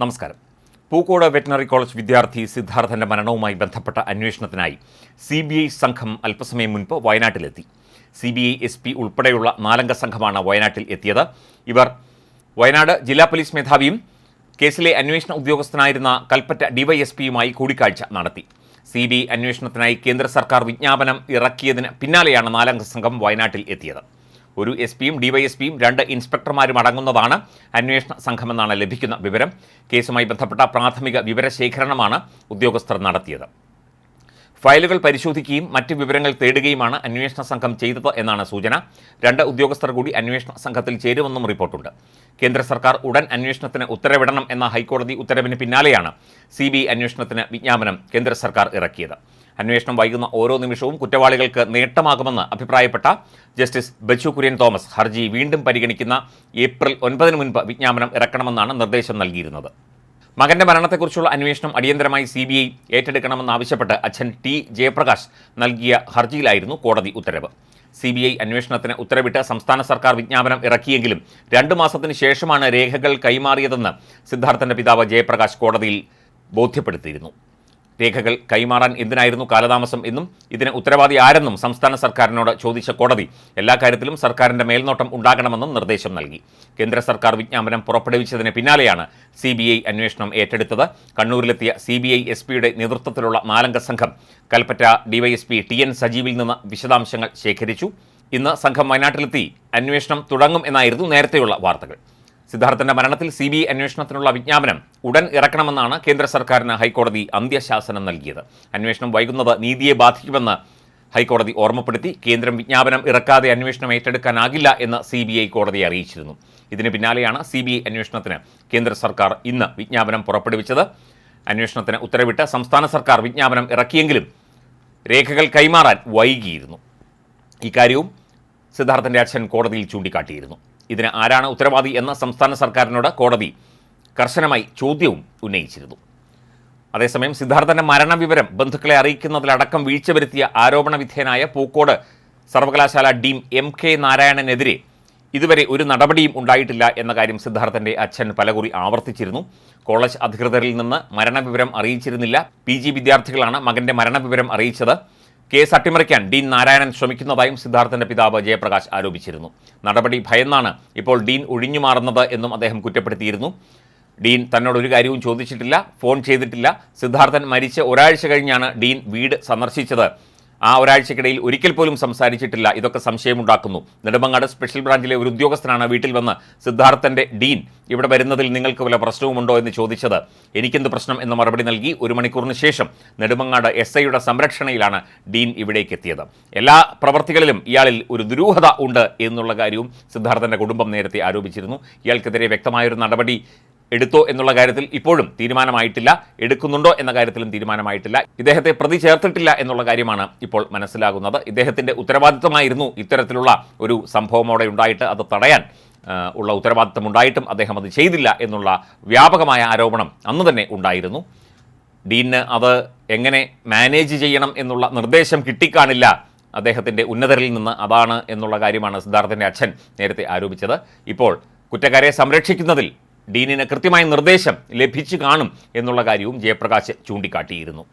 നമസ്കാരം. Pookode veterinary college വിദ്യാർത്ഥി സിദ്ധാർത്ഥന്റെ മരണവുമായി ബന്ധപ്പെട്ട അന്വേഷണത്തിനായി സി ബി ഐ സംഘം അല്പസമയം മുൻപ് വയനാട്ടിലെത്തി. C B I S P ഉൾപ്പെടെയുള്ള നാലംഗ സംഘമാണ് വയനാട്ടിൽ എത്തിയത്. ഇവർ വയനാട് ജില്ലാ പോലീസ് മേധാവിയും കേസിലെ അന്വേഷണ ഉദ്യോഗസ്ഥനായിരുന്ന കൽപ്പറ്റ ഡിവൈഎസ്പിയുമായി കൂടിക്കാഴ്ച നടത്തി. സി ബി ഐ അന്വേഷണത്തിനായി കേന്ദ്ര സർക്കാർ വിജ്ഞാപനം ഇറക്കിയതിന് പിന്നാലെയാണ് നാലംഗ സംഘം വയനാട്ടിൽ എത്തിയത്. ഒരു എസ് പിയും ഡിവൈഎസ്പിയും രണ്ട് ഇൻസ്പെക്ടർമാരും അടങ്ങുന്നതാണ് അന്വേഷണ സംഘമെന്നാണ് ലഭിക്കുന്ന വിവരം. കേസുമായി ബന്ധപ്പെട്ട പ്രാഥമിക വിവരശേഖരണമാണ് ഉദ്യോഗസ്ഥർ നടത്തിയത്. ഫയലുകൾ പരിശോധിക്കുകയും മറ്റ് വിവരങ്ങൾ തേടുകയുമാണ് അന്വേഷണ സംഘം ചെയ്തത് എന്നാണ് സൂചന. രണ്ട് ഉദ്യോഗസ്ഥർ കൂടി അന്വേഷണ സംഘത്തിൽ ചേരുമെന്നും റിപ്പോർട്ടുണ്ട്. കേന്ദ്ര സർക്കാർ ഉടൻ അന്വേഷണത്തിന് ഉത്തരവിടണം എന്ന ഹൈക്കോടതി ഉത്തരവിന് പിന്നാലെയാണ് സി അന്വേഷണത്തിന് വിജ്ഞാപനം കേന്ദ്ര സർക്കാർ ഇറക്കിയത്. അന്വേഷണം വൈകുന്ന ഓരോ നിമിഷവും കുറ്റവാളികൾക്ക് നേട്ടമാകുമെന്ന് അഭിപ്രായപ്പെട്ട ജസ്റ്റിസ് ബച്ചു കുര്യൻ തോമസ് ഹർജി വീണ്ടും പരിഗണിക്കുന്ന ഏപ്രിൽ ഒൻപതിന് മുൻപ് വിജ്ഞാപനം ഇറക്കണമെന്നാണ് നിർദ്ദേശം നൽകിയിരുന്നത്. മകന്റെ മരണത്തെക്കുറിച്ചുള്ള അന്വേഷണം അടിയന്തരമായി സി ബി ഐ ഏറ്റെടുക്കണമെന്നാവശ്യപ്പെട്ട് അച്ഛൻ ടി ജയപ്രകാശ് നൽകിയ ഹർജിയിലായിരുന്നു കോടതി ഉത്തരവ്. സി ബി ഐ അന്വേഷണത്തിന് ഉത്തരവിട്ട് സംസ്ഥാന സർക്കാർ വിജ്ഞാപനം ഇറക്കിയെങ്കിലും രണ്ടു മാസത്തിന് ശേഷമാണ് രേഖകൾ കൈമാറിയതെന്ന് സിദ്ധാർത്ഥന്റെ പിതാവ് ജയപ്രകാശ് കോടതിയിൽ ബോധ്യപ്പെടുത്തിയിരുന്നു. രേഖകൾ കൈമാറാൻ എന്തിനായിരുന്നു കാലതാമസം എന്നും ഇതിന് ഉത്തരവാദി ആരെന്നും സംസ്ഥാന സർക്കാരിനോട് ചോദിച്ച കോടതി എല്ലാ കാര്യത്തിലും സർക്കാരിന്റെ മേൽനോട്ടം ഉണ്ടാകണമെന്നും നിർദ്ദേശം നൽകി. കേന്ദ്ര സർക്കാർ വിജ്ഞാപനം പുറപ്പെടുവിച്ചതിന് പിന്നാലെയാണ് സി ബി ഐ അന്വേഷണം ഏറ്റെടുത്തത്. കണ്ണൂരിലെത്തിയ സി ബി ഐ എസ് പിയുടെ നേതൃത്വത്തിലുള്ള നാലംഗ സംഘം കൽപ്പറ്റ ഡിവൈഎസ്പി ടി എൻ സജീവിൽ നിന്ന് വിശദാംശങ്ങൾ ശേഖരിച്ചു. ഇന്ന് സംഘം വയനാട്ടിലെത്തി. അന്വേഷണം തുടങ്ങും എന്നായിരുന്നു നേരത്തെയുള്ള വാർത്തകൾ. സിദ്ധാർത്ഥന്റെ മരണത്തിൽ സി ബി ഐ അന്വേഷണത്തിനുള്ള വിജ്ഞാപനം ഉടൻ ഇറക്കണമെന്നാണ് കേന്ദ്ര സർക്കാരിന് ഹൈക്കോടതി അന്ത്യശാസനം നൽകിയത്. അന്വേഷണം വൈകുന്നത് നീതിയെ ബാധിക്കുമെന്ന് ഹൈക്കോടതി ഓർമ്മപ്പെടുത്തി. കേന്ദ്രം വിജ്ഞാപനം ഇറക്കാതെ അന്വേഷണം ഏറ്റെടുക്കാനാകില്ല എന്ന് സി ബി ഐ കോടതിയെ അറിയിച്ചിരുന്നു. ഇതിന് പിന്നാലെയാണ് സി ബി ഐ അന്വേഷണത്തിന് കേന്ദ്ര സർക്കാർ ഇന്ന് വിജ്ഞാപനം പുറപ്പെടുവിച്ചത്. അന്വേഷണത്തിന് ഉത്തരവിട്ട് സംസ്ഥാന സർക്കാർ വിജ്ഞാപനം ഇറക്കിയെങ്കിലും രേഖകൾ കൈമാറാൻ വൈകിയിരുന്നു. ഇക്കാര്യവും സിദ്ധാർത്ഥന്റെ അച്ഛൻ കോടതിയിൽ ചൂണ്ടിക്കാട്ടിയിരുന്നു. ഇതിന് ആരാണ് ഉത്തരവാദി എന്ന സംസ്ഥാന സർക്കാരിനോട് കോടതി കർശനമായി ചോദ്യവും ഉന്നയിച്ചിരുന്നു. അതേസമയം സിദ്ധാർത്ഥന്റെ മരണവിവരം ബന്ധുക്കളെ അറിയിക്കുന്നതിലടക്കം വീഴ്ച വരുത്തിയ ആരോപണ വിധേയനായ പൂക്കോട് സർവകലാശാല ഡീം എം കെ നാരായണനെതിരെ ഇതുവരെ ഒരു നടപടിയും ഉണ്ടായിട്ടില്ല എന്ന കാര്യം സിദ്ധാർത്ഥന്റെ അച്ഛൻ പലകുറി ആവർത്തിച്ചിരുന്നു. കോളേജ് അധികൃതരിൽ നിന്ന് മരണവിവരം അറിയിച്ചിരുന്നില്ല. പി ജി വിദ്യാർത്ഥികളാണ് മകന്റെ മരണവിവരം അറിയിച്ചത്. കേസ് അട്ടിമറിക്കാൻ ഡീൻ നാരായണൻ ശ്രമിക്കുന്നതായും സിദ്ധാർത്ഥന്റെ പിതാവ് ജയപ്രകാശ് ആരോപിച്ചിരുന്നു. നടപടി ഭയന്നാണ് ഇപ്പോൾ ഡീൻ ഒഴിഞ്ഞു മാറുന്നത് എന്നും അദ്ദേഹം കുറ്റപ്പെടുത്തിയിരുന്നു. ഡീൻ തന്നോട് ഒരു കാര്യവും ചോദിച്ചിട്ടില്ല ഫോൺ ചെയ്തിട്ടില്ല. സിദ്ധാർത്ഥൻ മരിച്ച ഒരാഴ്ച കഴിഞ്ഞാണ് ഡീൻ വീട് സന്ദർശിച്ചത്. ആ ഒരാഴ്ചക്കിടയിൽ ഒരിക്കൽ പോലും സംസാരിച്ചിട്ടില്ല. ഇതൊക്കെ സംശയമുണ്ടാക്കുന്നു. നെടുമങ്ങാട് സ്പെഷ്യൽ ബ്രാഞ്ചിലെ ഒരു ഉദ്യോഗസ്ഥനാണ് വീട്ടിൽ വന്ന് സിദ്ധാർത്ഥന്റെ ഡീൻ. ഇവിടെ വരുന്നതിൽ നിങ്ങൾക്ക് വല്ല പ്രശ്നവുമുണ്ടോ എന്ന് ചോദിച്ചത് എനിക്കെന്ത് പ്രശ്നം എന്ന് മറുപടി നൽകി ഒരു മണിക്കൂറിന് ശേഷം നെടുമങ്ങാട് എസ് ഐയുടെ സംരക്ഷണയിലാണ് ഡീൻ ഇവിടേക്ക് എത്തിയത് എല്ലാ പ്രവർത്തികളിലും ഇയാളിൽ ഒരു ദുരൂഹത ഉണ്ട് എന്നുള്ള കാര്യവും സിദ്ധാർത്ഥന്റെ കുടുംബം നേരത്തെ ആരോപിച്ചിരുന്നു. ഇയാൾക്കെതിരെ വ്യക്തമായൊരു നടപടി എടുത്തോ എന്നുള്ള കാര്യത്തിൽ ഇപ്പോഴും തീരുമാനമായിട്ടില്ല. എടുക്കുന്നുണ്ടോ എന്ന കാര്യത്തിലും തീരുമാനമായിട്ടില്ല. ഇദ്ദേഹത്തെ പ്രതി ചേർത്തിട്ടില്ല എന്നുള്ള കാര്യമാണ് ഇപ്പോൾ മനസ്സിലാകുന്നത്. ഇദ്ദേഹത്തിന്റെ ഉത്തരവാദിത്തമായിരുന്നു ഇത്തരത്തിലുള്ള ഒരു സംഭവം അവിടെ ഉണ്ടായിട്ട് അത് തടയാൻ ഉള്ള ഉത്തരവാദിത്തം ഉണ്ടായിട്ടും അദ്ദേഹം അത് ചെയ്തില്ല എന്നുള്ള വ്യാപകമായ ആരോപണം അന്ന് തന്നെ ഉണ്ടായിരുന്നു. ഡീന് അത് എങ്ങനെ മാനേജ് ചെയ്യണം എന്നുള്ള നിർദ്ദേശം കിട്ടിക്കാണില്ല അദ്ദേഹത്തിന്റെ ഉന്നതരിൽ നിന്ന് അതാണ് എന്നുള്ള കാര്യമാണ് സിദ്ധാർത്ഥന്റെ അച്ഛൻ നേരത്തെ ആരോപിച്ചത്. ഇപ്പോൾ കുറ്റക്കാരെ സംരക്ഷിക്കുന്നതിൽ ഡീനിന് കൃത്യമായ നിർദ്ദേശം ലഭിച്ചു കാണും എന്നുള്ള കാര്യവും ജയപ്രകാശ് ചൂണ്ടിക്കാട്ടിയിരുന്നു